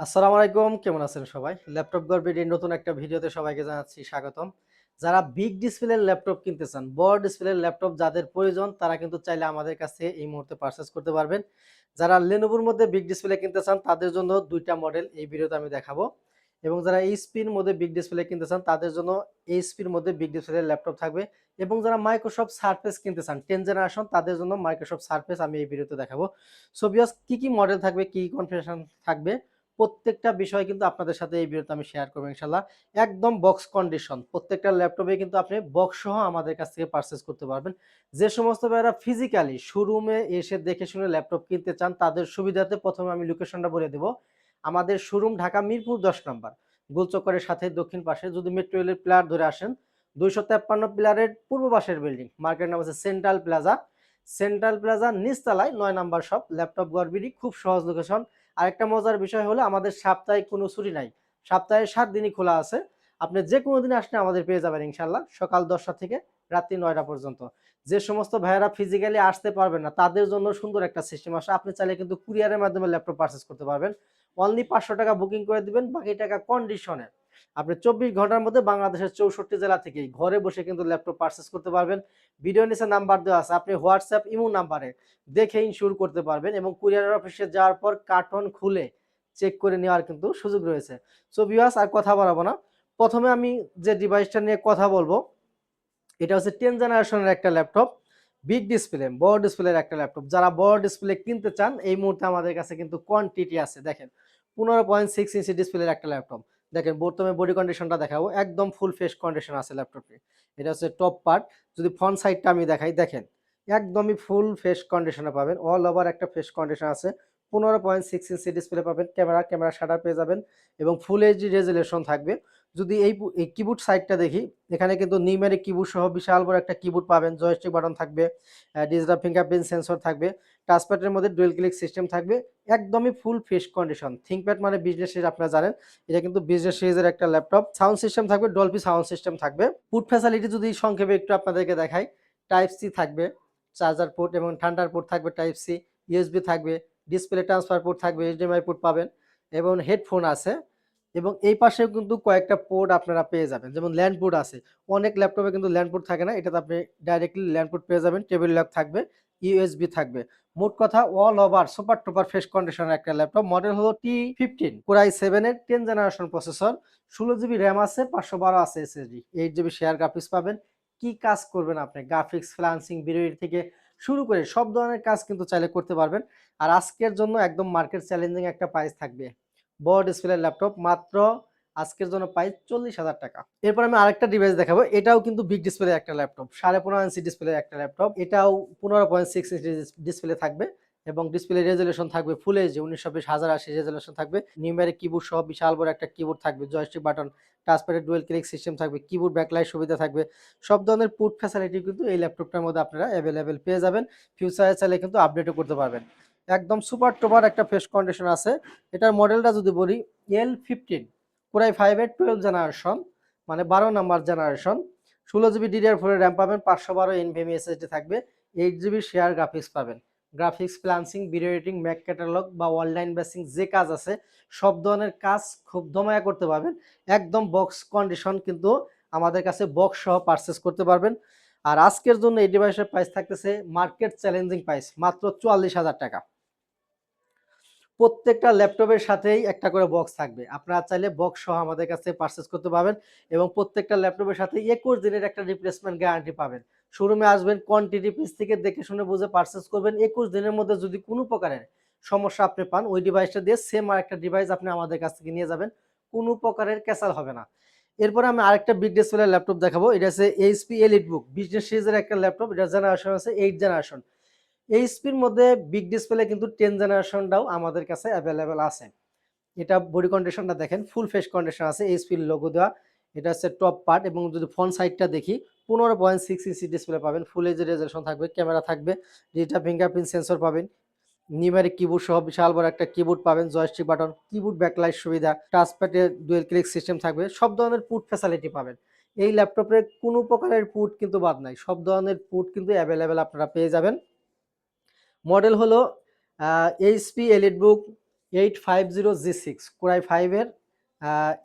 আসসালামু আলাইকুম, কেমন আছেন সবাই? ল্যাপটপ গর্বের নতুন একটা ভিডিওতে সবাইকে জানাচ্ছি স্বাগতম। যারা বিগ ডিসপ্লের ল্যাপটপ কিনতে চান, বড় ডিসপ্লের ল্যাপটপ যাদের প্রয়োজন, তারা কিন্তু চাইলে আমাদের কাছে এই মুহূর্তে পারচেস করতে পারবেন। যারা লেনোভোর মধ্যে বিগ ডিসপ্লে কিনতে চান, তাদের জন্য দুইটা মডেল এই ভিডিওতে আমি দেখাবো। এবং যারা এইচপির মধ্যে বিগ ডিসপ্লে কিনতে চান, তাদের জন্য এইচপির মধ্যে বিগ ডিসপ্লের ল্যাপটপ থাকবে। এবং যারা মাইক্রোসফট সার্ফেস কিনতে চান টেন জেনারেশন তাদের জন্য মাইক্রোসফট সার্ফেস আমি এই ভিডিওতে দেখাবো। সো বিয়াস কি কি মডেল থাকবে, কি কনফিগারেশন থাকবে প্রত্যেকটা বিষয় কিন্তু আপনাদের সাথে এই ভিডিওতে আমি শেয়ার করব ইনশাল্লাহ একদম বক্স কন্ডিশন প্রত্যেকটা ল্যাপটপে কিন্তু আপনি বক্স সহ আমাদের কাছ থেকে পারচেস করতে পারবেন। যে সমস্ত ভাইরা ফিজিক্যালি শোরুমে এসে দেখে শুনে ল্যাপটপ কিনতে চান, তাদের সুবিধাতে প্রথমে আমি লোকেশনটা বলে দেবো। আমাদের শোরুম ঢাকা মিরপুর দশ নম্বর, গোলচক্করের সাথে দক্ষিণ পাশে। যদি মেট্রো রেলের প্লেয়ার ধরে আসেন, দুইশো তেপ্পান্ন প্লেয়ারের পূর্ব পাশের বিল্ডিং মার্কেট নাম আছে সেন্ট্রাল প্লাজা সেন্ট্রাল প্লাজা নিচতলায় নয় নাম্বার শপ, ল্যাপটপ গড়বিডি, খুব সহজ লোকেশন আরেকটা মজার বিষয় হলো, আমাদের সাপ্তাহিক কোনো ছুটি নাই। সপ্তাহে সাত দিনই খোলা আছে। আপনি যে কোনো দিন আসলে আমাদের পেয়ে যাবেন ইনশাল্লাহ সকাল দশটা থেকে রাত্রি নয়টা পর্যন্ত। যে সমস্ত ভাইয়েরা ফিজিক্যালি আসতে পারবেন না, তাদের জন্য সুন্দর একটা সিস্টেম আসে। আপনি চাইলে কিন্তু কুরিয়ারের মাধ্যমে ল্যাপটপ পারচেস করতে পারবেন। অনলি পাঁচশো টাকা বুকিং করে দিবেন, বাকি টাকা কন্ডিশনে আপনি চব্বিশ ঘণ্টার মধ্যে বাংলাদেশের চৌষট্টি জেলা থেকে ঘরে বসে কিন্তু ল্যাপটপ পারচেস করতে পারবেন। ভিডিও নিচে নাম্বার দেওয়া আছে। আপনি হোয়াটসঅ্যাপ ইমো নাম্বারে দেখে ইনশিওর করতে পারবেন এবং কুরিয়ার অফিসে যাওয়ার পর কার্টন খুলে চেক করে নেওয়ার কিন্তু সুযোগ রয়েছে। সো ভিউয়ার্স আর কথা বাড়াবো না। প্রথমে আমি যে ডিভাইসটা নিয়ে কথা বলব, এটা হচ্ছে টেন জেনারেশনের একটা ল্যাপটপ। বিগ ডিসপ্লে বড় ডিসপ্লের একটা ল্যাপটপ। যারা বড় ডিসপ্লে কিনতে চান, এই মুহূর্তে আমাদের কাছে কিন্তু কোয়ান্টিটি আছে। দেখেন, পনেরো পয়েন্ট সিক্স ইঞ্চি ডিসপ্লের একটা ল্যাপটপ। দেখেন, প্রথমে বডি কন্ডিশনটা দেখাবো। একদম ফুল ফেস কন্ডিশন আছে ল্যাপটপটি এটা হচ্ছে টপ পার্ট যদি ফ্রন্ট সাইডটা আমি দেখাই, দেখেন, একদমই ফুল ফেস কন্ডিশনে পাবেন। অল ওভার একটা ফেস কন্ডিশন আছে। পনেরো পয়েন্ট সিক্স ইঞ্চি ডিসপ্লে পাবেন। ক্যামেরা ক্যামেরা শাটার পেয়ে যাবেন এবং ফুল এইচডি রেজুলেশন থাকবে। যদি এই কিবোর্ড সাইডটা দেখি, এখানে কিন্তু নিউমেরিক কিবোর্ড সহ বিশাল বড় একটা কিবোর্ড পাবেন। জয়স্টিক বাটন থাকবে ডিজিটাল ফিঙ্গারপ্রিন্ট সেন্সর থাকবে টাচপ্যাডের মধ্যে ডুয়েল ক্লিক সিস্টেম থাকবে, একদমই ফুল ফ্রেশ কন্ডিশন থিঙ্কপ্যাড মানে বিজনেস সিরিজ আপনারা জানেন, এটা কিন্তু বিজনেস সিরিজের একটা ল্যাপটপ সাউন্ড সিস্টেম থাকবে ডলপি সাউন্ড সিস্টেম থাকবে। পুট ফ্যাসিলিটি যদি সংক্ষেপে একটু আপনাদেরকে দেখাই টাইপ সি থাকবে চার্জার পোর্ট এবং ঠান্ডার পোর্ট থাকবে টাইপ সি ইউএসবি থাকবে ডিসপ্লে ট্রান্সফার পোর্ট থাকবে এইচডিএমআই পোর্ট পাবেন, এবং হেডফোন আছে। এবং এই পাশেও কিন্তু কয়েকটা পোর্ট আপনারা পেয়ে যাবেন। যেমন ল্যান্ড পোর্ট আছে। অনেক ল্যাপটপে কিন্তু ল্যান্ড পোর্ট থাকে না। এটাতে আপনি ডাইরেক্টলি ল্যান্ড পোর্ট পেয়ে যাবেন। টেবিল লক থাকবে ইউএসবি থাকবে। মোট কথা all over super duper fresh কন্ডিশনের একটা ল্যাপটপ মডেল হলো টি ফিফটিন কোরাই সেভেনের টেন জেনারেশন প্রসেসর ষোলো জিবি র্যাম আছে, পাঁচশো বারো আছে SSD eight GB share graphics পাবেন। কি কাজ করবেন আপনি? গ্রাফিক্স ফ্লান্সিং ভিডিও থেকে শুরু করে সব ধরনের কাজ কিন্তু চাইলে করতে পারবেন। আর আজকের জন্য একদম মার্কেট চ্যালেঞ্জিং একটা প্রাইস থাকবে। বড় ডিসপ্লের ল্যাপটপ মাত্র আজকের জন্য পাই চল্লিশ হাজার টাকা। এরপর আমি আরেকটা ডিভাইস দেখাবো, এটাও কিন্তু বিগ ডিসপ্লে একটা ল্যাপটপ সাড়ে পনেরো ইঞ্চি ডিসপ্লে একটা ল্যাপটপ এটাও পনেরো পয়েন্ট সিক্স ইঞ্চি ডিসপ্লে থাকবে এবং ডিসপ্লে রেজুলেশন থাকবে ফুল এইচ উনিশশো বিশ, হাজার আশি রেজুলেশন থাকবে নিউমেরিক কিবোর্ড সহ বিশাল বড় একটা কিবোর্ড থাকবে জয়স্টিক বাটন টাচপ্যাডের ডুয়েল ক্লিক সিস্টেম থাকবে কিবোর্ড ব্যাকলাইট সুবিধা থাকবে, সব ধরনের পুট ফ্যাসিলিটি কিন্তু এই ল্যাপটপটার মধ্যে আপনারা অ্যাভেলেবেল পেয়ে যাবেন ফিউচারে চাইলে কিন্তু আপডেটও করতে পারবেন। একদম সুপার টুপার একটা ফ্রেশ কন্ডিশন আছে। এটার মডেলটা যদি বলি এল ফিফটিন কোরাই ফাইভের টুয়েলভ জেনারেশন মানে বারো নাম্বার জেনারেশন ষোলো জিবি ডিডিআর ফোরের র্যাম পাবেন, পাঁচশো বারো এনভিএমি এসএসডি থাকবে এইট জিবি শেয়ার গ্রাফিক্স পাবেন। গ্রাফিক্স প্লান্সিং ভিডিও এডিটিং ম্যাক ক্যাটালগ বা অনলাইন বেসিং যে কাজ আছে, সব ধরনের কাজ খুব দমায়া করতে পারবেন। একদম বক্স কন্ডিশন কিন্তু আমাদের কাছে বক্স সহ পারচেস করতে পারবেন। আর আজকের জন্য এই ডিভাইসের প্রাইস থাকতেছে মার্কেট চ্যালেঞ্জিং প্রাইস মাত্র চুয়াল্লিশ হাজার টাকা। প্রত্যেকটা ল্যাপটপের সাথেই একটা করে বক্স থাকবে। আপনারা চাইলে বক্স সহ আমাদের কাছে পারচেস করতে পারবেন এবং প্রত্যেকটা ল্যাপটপের সাথে একুশ দিনের একটা রিপ্লেসমেন্ট গ্যারান্টি পাবেন। শোরুমে আসবেন কোয়ান্টিটি পিস থেকে দেখে শুনে বুঝে পারচেস করবেন। একুশ দিনের মধ্যে যদি কোনো প্রকারের সমস্যা আপনি পান, ওই ডিভাইসটা দিয়ে সেম আর একটা ডিভাইস আপনি আমাদের কাছ থেকে নিয়ে যাবেন। কোনো প্রকারের ক্যাসাল হবে না। এরপরে আমি আরেকটা বিগ ডিসপ্লে ল্যাপটপ দেখাবো। এটা হচ্ছে এইচপি এলিট বুক বিজনেস সিরিজের একটা ল্যাপটপ। এটা জেনারেশন আছে এইট জেনারেশন এইচপির মধ্যে বিগ ডিসপ্লে কিন্তু টেন জেনারেশনটাও আমাদের কাছে অ্যাভেলেবেল আছে। এটা বডি কন্ডিশনটা দেখেন ফুল ফেস কন্ডিশন আছে এইচপির লোগো দেওয়া। এটা হচ্ছে টপ পার্ট এবং যদি ফ্রন্ট সাইডটা দেখি, পনেরো পয়েন্ট সিক্স ইঞ্চি ডিসপ্লে পাবেন। ফুল এইচ রেজলেশন থাকবে ক্যামেরা থাকবে ডিজিটাল ফিঙ্গারপ্রিন্ট সেন্সর পাবেন। নিউমেরিক কিবোর্ড সহ বিশাল বড় একটা কিবোর্ড পাবেন জয়স্টিক বাটন কিবোর্ড ব্যাকলাইট সুবিধা টাচপ্যাডে ডুয়েল ক্লিক সিস্টেম থাকবে, সব ধরনের পুট ফ্যাসিলিটি পাবেন। এই ল্যাপটপে কোনো প্রকারের পুট কিন্তু বাদ নাই, সব ধরনের পুট কিন্তু অ্যাভেলেবেল আপনারা পেয়ে যাবেন। মডেল হলো HP Elite Book eight five zero G six core i ফাইভের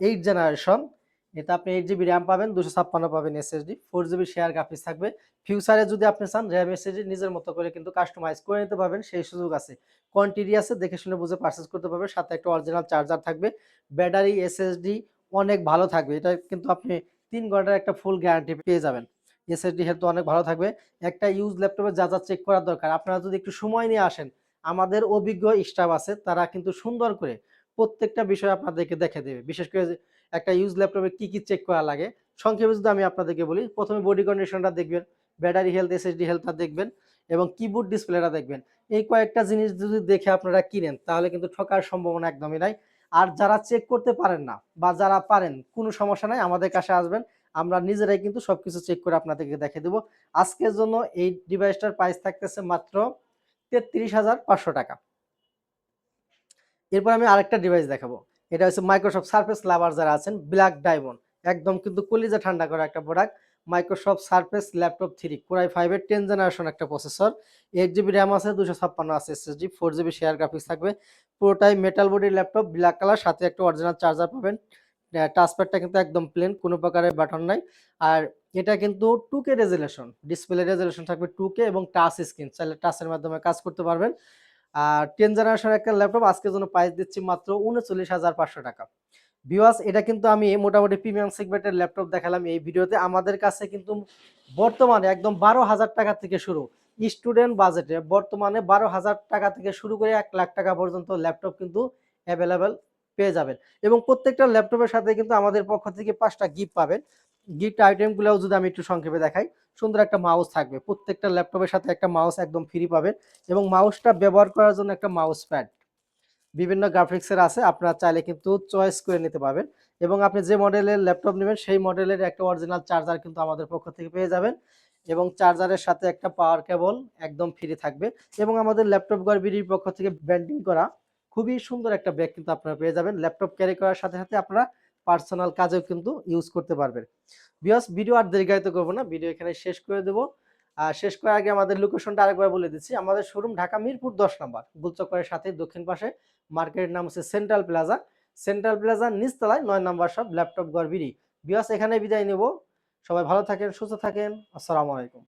এইট জেনারেশন এটা আপনি এইট জিবি র্যাম পাবেন, দুশো ছাপ্পান্ন পাবেন SSD four GB share graphics থাকবে। ফিউচারে যদি আপনি চান র্যাম এসএসডি নিজের মতো করে কিন্তু কাস্টমাইজ করে নিতে পারবেন, সেই সুযোগ আছে। কোয়ান্টিটি আছে, দেখে শুনে বুঝে পারচেস করতে পারবেন, সাথে একটা অরিজিনাল চার্জার থাকবে। ব্যাটারি এসএসডি অনেক ভালো থাকবে, এটা কিন্তু আপনি তিন ঘণ্টার একটা ফুল গ্যারান্টি পেয়ে যাবেন। এসএসডি হেলথ অনেক ভালো থাকবে। একটা ইউজ ল্যাপটপে যা যা চেক করার দরকার, আপনারা যদি একটু সময় নিয়ে আসেন, আমাদের অভিজ্ঞ স্টাফ আছে, তারা কিন্তু সুন্দর করে প্রত্যেকটা বিষয় আপনাদেরকে দেখে দেবে। বিশেষ করে একটা ইউজ ল্যাপটপে কি কি চেক করা লাগে, সংক্ষেপে যদি আমি আপনাদেরকে বলি, প্রথমে বডি কন্ডিশনটা দেখবেন ব্যাটারি হেলথ এসএসডি হেলথটা দেখবেন, এবং কিবোর্ড ডিসপ্লেটা দেখবেন। এই কয়েকটা জিনিস যদি দেখে আপনারা কিনেন, তাহলে কিন্তু ঠকার সম্ভাবনা একদমই নাই। আর যারা চেক করতে পারেন না, বা যারা পারেন, কোনো সমস্যা নাই, আমাদের কাছে আসবেন। আমরা নিজেরাই কিন্তু সবকিছু চেক করে আপনাদেরকে দেখে দেবো। আজকের জন্য এই ডিভাইসটার প্রাইস থাকতেছে মাত্র তেত্রিশ হাজার পাঁচশো টাকা। এরপর আমি আরেকটা ডিভাইস দেখাবো। এটা হচ্ছে মাইক্রোসফট সার্ফেস লাভার যারা আছেন ব্ল্যাক ডায়মন্ড একদম কিন্তু কলিজা ঠান্ডা করা একটা product Microsoft Surface laptop three core i ফাইভের টেন জেনারেশন একটা প্রসেসর এইট জিবি র্যাম আছে দুশো ছাপ্পান্ন আছে SSD four GB share graphics থাকবে। পুরোটাই মেটাল বডির ল্যাপটপ ব্ল্যাক কালার সাথে একটা অরিজিনাল চার্জার পাবেন। টাচপ্যাডটা কিন্তু একদম প্লেন কোনো প্রকারের বাটন নাই। আর এটা কিন্তু two K resolution display resolution থাকবে টু কে এবং টাচ স্ক্রিন চাইলে টাচের মাধ্যমে কাজ করতে পারবেন। আর টেন জেনারেশন একটা ল্যাপটপ আজকের জন্য প্রাইস দিচ্ছি মাত্র উনচল্লিশ হাজার পাঁচশো টাকা। ভিওয়াস এটা কিন্তু আমি মোটামুটি প্রিমিয়াম সেগমেন্টের ল্যাপটপ দেখালাম এই ভিডিওতে। আমাদের কাছে কিন্তু বর্তমানে একদম বারো হাজার টাকা থেকে শুরু স্টুডেন্ট বাজেটে বর্তমানে বারো হাজার টাকা থেকে শুরু করে এক লাখ টাকা পর্যন্ত ল্যাপটপ কিন্তু অ্যাভেলেবেল পেয়ে যাবেন। এবং প্রত্যেকটা ল্যাপটপের সাথে কিন্তু আমাদের পক্ষ থেকে পাঁচটা গিফট পাবেন। গিফট আইটেমগুলোও যদি আমি একটু সংক্ষেপে দেখাই, সুন্দর একটা মাউস থাকবে। প্রত্যেকটা ল্যাপটপের সাথে একটা মাউস একদম ফ্রি পাবেন এবং মাউসটা ব্যবহার করার জন্য একটা মাউস প্যাড বিভিন্ন গ্রাফিক্সের আছে, আপনারা চাইলে কিন্তু চয়েস করে নিতে পারবেন। এবং আপনি যে মডেলের ল্যাপটপ নেবেন, সেই মডেলের একটা অরিজিনাল চার্জার কিন্তু আমাদের পক্ষ থেকে পেয়ে যাবেন। এবং চার্জারের সাথে একটা পাওয়ার কেবল একদম ফ্রি থাকবে। এবং আমাদের ল্যাপটপ গড়বিডির পক্ষ থেকে ব্যান্ডিং করা খুবই সুন্দর একটা ব্যাগ কিন্তু আপনারা পেয়ে যাবেন। ল্যাপটপ ক্যারি করার সাথে সাথে আপনারা পার্সোনাল কাজেও কিন্তু ইউজ করতে পারবেন। বিকজ ভিডিও আর দীর্ঘায়িত করব না ভিডিও এখানে শেষ করে দেবো। আর শেষ করার আগে আমাদের লোকেশনটা আরেকবার বলে দিচ্ছি। আমাদের শোরুম ঢাকা মিরপুর দশ নম্বর, গুলচক্করের সাথে দক্ষিণ পাশে। মার্কেটের নাম হচ্ছে সেন্ট্রাল প্লাজা সেন্ট্রাল প্লাজার নিচতলায় নয় নম্বর সব ল্যাপটপ গড়বিড়ি বিয়াস এখানে বিদায় নেব। সবাই ভালো থাকেন, সুস্থ থাকেন। আসসালামু আলাইকুম।